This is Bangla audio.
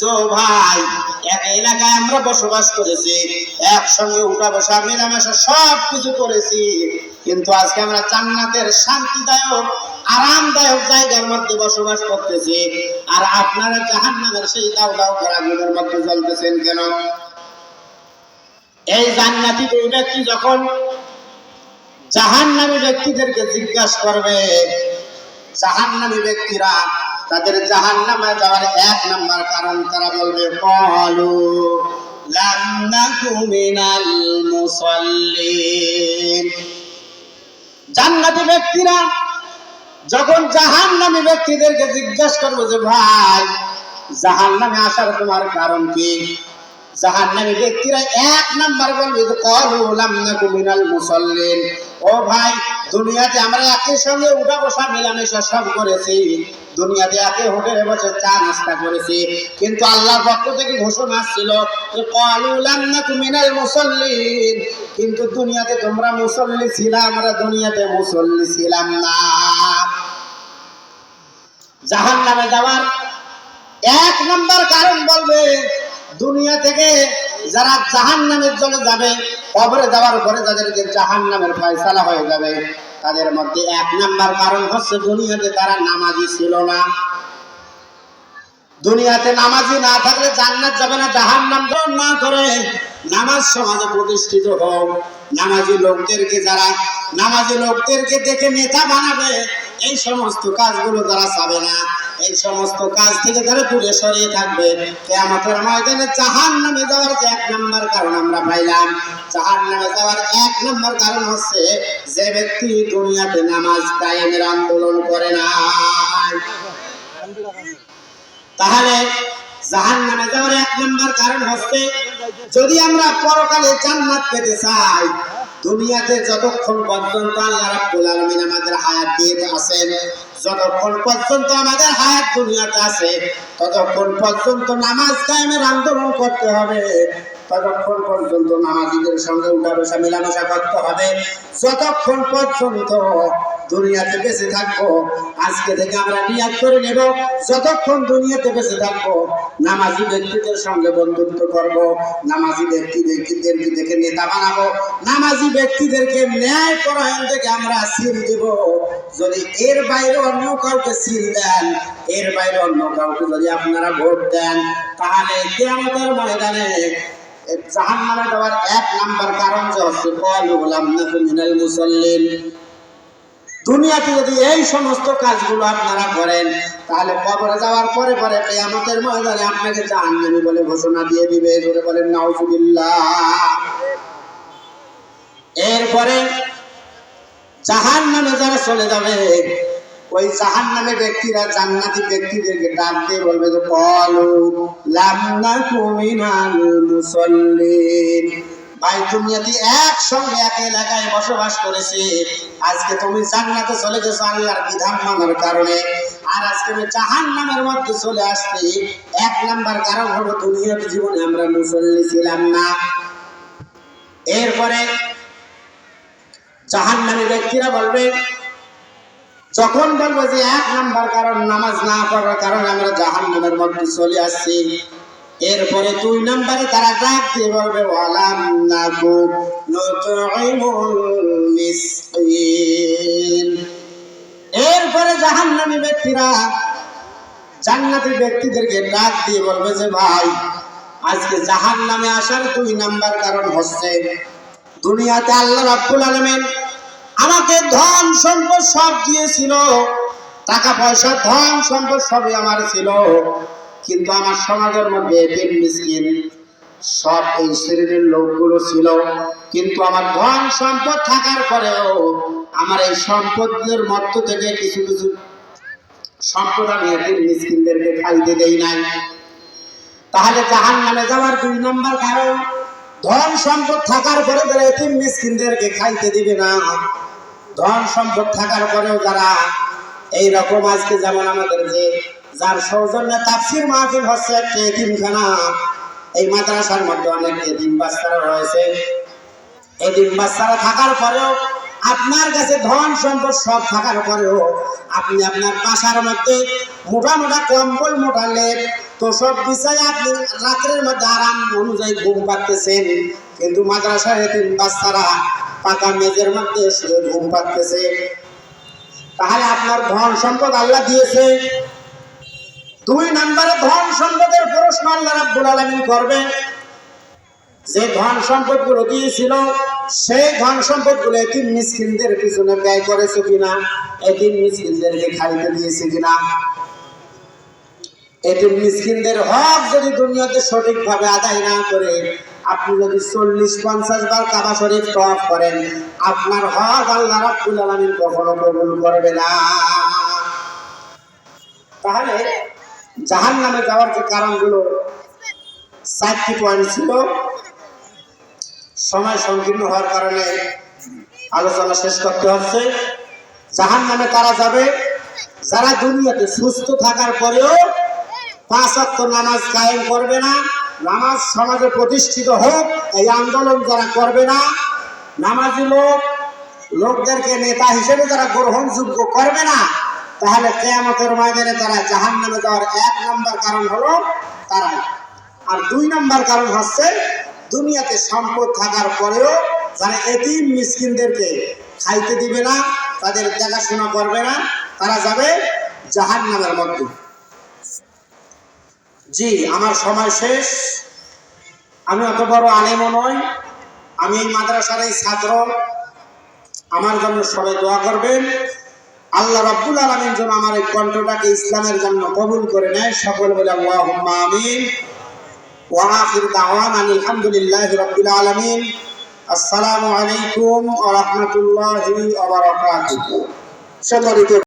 তো ভাই, এক এলাকায় আমরা বসবাস করেছি, একসঙ্গে উঠা বসা, মেলামেশা সব কিছু করেছি। কিন্তু আজকে আমরা জান্নাতের শান্তিদায়ক, আরামদায়ক জায়গার মধ্যে বসবাস করতেছি। আর আপনারা জাহান্নামের সেই দাও দাও করা আগুনের মধ্যে জ্বলতেছেন কেন? এই জান্নাতি দুই ব্যক্তি যখন জাহান্নামী ব্যক্তিদেরকে জিজ্ঞাসা করবে, জাহান্নামী ব্যক্তিরা তাদের জাহান্নামে যাওয়ার এক নম্বর কারণ তারা বলবে, কলু মিনাল মুসাল্লিন। জান্নাতি ব্যক্তিরা যখন জাহান্নামী ব্যক্তিদেরকে জিজ্ঞাসা করব যে, ভাই, জাহান্নামে আসার তোমার কারণ কি? জাহান্নামী ব্যক্তিরা এক নাম্বার বলবে কলু লাম মিনাল মুসাল্লিন। ও ভাই দুনিয়াতে আমরা একের সঙ্গে উঠা বসা, মেলামেশা সব করেছি। দুনিয়াতে একে হোটেলে বসে চা নাস্তা করেছি। কিন্তু আল্লাহর পক্ষ থেকে ঘোষণা ছিল যে, কলু লাম নাকু মিনাল মুসাল্লিন। কিন্তু দুনিয়াতে তোমরা মুসল্লি ছিলাম আমরা দুনিয়াতে মুসল্লি ছিলাম না। জাহান্নামে যাওয়ার এক নম্বর কারণ বলবে, দুনিয়া থেকে যারা জাহান নামের জলে যাবে, কবরে যাওয়ার পরে যাদেরকে জাহান নামের ফয়সালা হয়ে যাবে, তাদের মধ্যে এক নাম্বার কারণ হচ্ছে দুনিয়াতে তারা নামাজি ছিল না। দুনিয়াতে নামাজি না থাকলে জান্নাত যাবে না জাহান নাম গ্রহণ না করে নামাজ সমাজে প্রতিষ্ঠিত হোক। নামাজি লোকদেরকে যারা, নামাজি লোকদেরকে দেখে নেতা বানাবে, এই সমস্ত কাজগুলো তারা চাবে না। এই সমস্ত কাজ থেকে তারা দূরে সরিয়ে থাকবে। কেয়ামতের ময়দানে জাহান নামে যাওয়ার যে এক নম্বর কারণ আমরা পাইলাম। জাহান নামে যাওয়ার এক নম্বর কারণ হচ্ছে যে ব্যক্তি দুনিয়াতে নামাজ কায়েমের আন্দোলন করে না। তাহলে জাহান নামে যাওয়ার এক নম্বর কারণ হচ্ছে যদি আমরা পরকালে জান্নাত পেতে চাই দুনিয়াতে যতক্ষণ পর্যন্ত আল্লাহ রাব্বুল আলামিন আমাদের হায়াত দিয়ে আছেন, যতক্ষণ পর্যন্ত আমাদের হায়াত দুনিয়াতে আছে, ততক্ষণ পর্যন্ত নামাজ কায়েমের আন্দোলন করতে হবে। ততক্ষণ পর্যন্ত নামাজিদের সঙ্গে উঠা বসা, মেলামেশা করতে হবে। যতক্ষণ পর্যন্ত দুনিয়াতে বেঁচে থাকব, আজকে থেকে আমরা নিয়াত করে নেব। যতক্ষণ দুনিয়াতে বেঁচে থাকব নামাজি ব্যক্তিদের সঙ্গে বন্ধুত্ব করব। নামাজি ব্যক্তি ব্যক্তিদেরকে দেখে নেতা বানাবো। নামাজি ব্যক্তিদেরকে ন্যায় পরায়ণ থেকে আমরা সিল দেব। যদি এর বাইরে অন্য কাউকে সিল দেন, এর বাইরে অন্য কাউকে যদি আপনারা ভোট দেন, তাহলে কেয়ামতের ময়দানে জাহান নামে দেওয়ার এক নাম্বার কারণ যে হচ্ছে মিনাল মুসল্লিন। দুনিয়াতে যদি এই সমস্ত কাজগুলো আপনারা করেন, তাহলে কবরে যাওয়ার পরে পরে কেয়ামতের ময়দানে আপনাকে জাহান্নামী বলে ঘোষণা দিয়ে দিবে। জোরে বলেন, নাউজুবিল্লাহ। এরপরে জাহান নামে যারা চলে যাবে ওই জাহান নামে ব্যক্তিরা জান্নাতি ব্যক্তিদেরকে ডাক দিয়ে বলবে যে, কলু লামনা কুমিনাল মুসল্লিন। ভাই, দুনিয়াতে একসঙ্গে এক এলাকায় বসবাস করেছে। আজকে তুমি জান্নাতে চলে গেছো আল্লাহর বিধান মানার কারণে। আর আজকে আমি জাহান নামের মধ্যে চলে আসছি। এক নাম্বার কারণ হলো দুনিয়ার জীবনে আমরা মুসল্লি ছিলাম না। এরপরে জাহান নামী ব্যক্তিরা বলবে যখন বলব যে এক নাম্বার কারণ, নামাজ না পড়ার কারণে আমরা জাহান নামের মধ্যে চলে আসছি। এরপরে দুই নম্বরে তারা ডাক দিয়ে বলবে, ওয়ালাম নাকু এরপরে জাহান্নামী ব্যক্তিরা জান্নাতি ব্যক্তিদেরকে ডাক দিয়ে বলবে যে, ভাই, আজকে জাহান্নামে আসার দুই নাম্বার কারণ হচ্ছে, দুনিয়াতে আল্লাহ রাব্বুল আলামিন আমাকে ধন সম্পদ সব দিয়েছিল। টাকা পয়সা, ধন সম্পদ সবই আমার ছিল। কিন্তু আমার সমাজের মধ্যে এতিম, মিসকিন, সব এই শ্রেণির লোকগুলো ছিল। কিন্তু আমার ধন সম্পদ থাকার পরেও আমার এই সম্পদের মধ্য থেকে কিছু কিছু সম্পদ আমি এতিম, মিসকিনদেরকে খাইতে দেই নাই। তাহলে জাহান নামে যাওয়ার দুই নম্বর কারণ, ধন সম্পদ থাকার পরে যারা এতিম, মিসকিনদেরকে খাইতে দিবে না। ধন সম্পদ থাকার পরেও যারা এই রকম আজকে যেমন আমাদের যে, যার সৌজন্যে তাফসির মাহফিল হচ্ছে একটা এতিমখানা, এই মাদ্রাসার মধ্যে অনেক এতিম বাচ্চারা রয়েছে। এতিম বাচ্চারা থাকার পরেও আপনার কাছে ধন সম্পদ সব থাকার পরেও আপনি আপনার বাসার মধ্যে মোটা মোটা কম্বল, মোটা লেপ, তো সব বিষয়ে আপনি রাত্রের মধ্যে আরাম অনুযায়ী ঘুম পাচ্ছেন কিন্তু মাদ্রাসার এতিম বাচ্চারা পাকা মেজের মধ্যে শুয়ে ঘুম পাচ্ছে তাহলে আপনার ধন সম্পদ আল্লাহ দিয়েছে। দুই নম্বরে ধন সম্পদের প্রশ্ন আল্লাহ রাব্বুল আলামিন করবে যে ধন সম্পদগুলো দিয়েছিল, সেই ধন সম্পদগুলো এতিম মিসকিনদের পিছনে ব্যয় করেছে কিনা এতিম মিসকিনদেরকে খাইতে দিয়েছে কিনা। এতিম মিসকিনদের হক যদি দুনিয়াতে সঠিকভাবে আদায় না করে আপনি যদি চল্লিশ পঞ্চাশ বার কাবা শরীফ তওয়াফ করেন, আপনার হক আল্লাহ রাব্বুল আলামিন কখনো কবুল করবে না। তাহলে জাহান নামে যাওয়ার যে কারণগুলো, চারটি পয়েন্ট ছিল। সময় সংকীর্ণ হওয়ার কারণে আলোচনা শেষ করতে হচ্ছে। জাহান নামে তারা যাবে? যারা দুনিয়াতে সুস্থ থাকার পরেও পাঁচ নামাজ কায়েম করবে না নামাজ সমাজে প্রতিষ্ঠিত হোক, এই আন্দোলন যারা করবে না, নামাজি লোক, লোকদেরকে নেতা হিসেবে যারা গ্রহণযোগ্য করবে না, তাহলে কেয়ামতের ময়দানে তারা জাহান নামে যাওয়ার এক নম্বর কারণ হলো তারাই। আর দুই নম্বর কারণ হচ্ছে দুনিয়াতে সম্পদ থাকার পরেও যারা এতিম মিসকিনদেরকে খাইতে দিবে না, তাদের দেখাশোনা করবে না, তারা যাবে জাহান নামের মধ্যে। জি, আমার সময় শেষ। আমি অত বড় আলেমও নই, আমি এই মাদ্রাসার এই ছাত্র। আমার জন্য সবাই দোয়া করবেন। আল্লাহ রাব্বুল আলামিন জন্য আমার এই কণ্ঠটাকে ইসলামের জন্য কবুল করে নেয়। সকল বলে আমিন। ওয়া আখির দাওয়ানা আলহামদুলিল্লাহি রাব্বিল আলামিন। আসসালামু আলাইকুম ওয়া রাহমাতুল্লাহি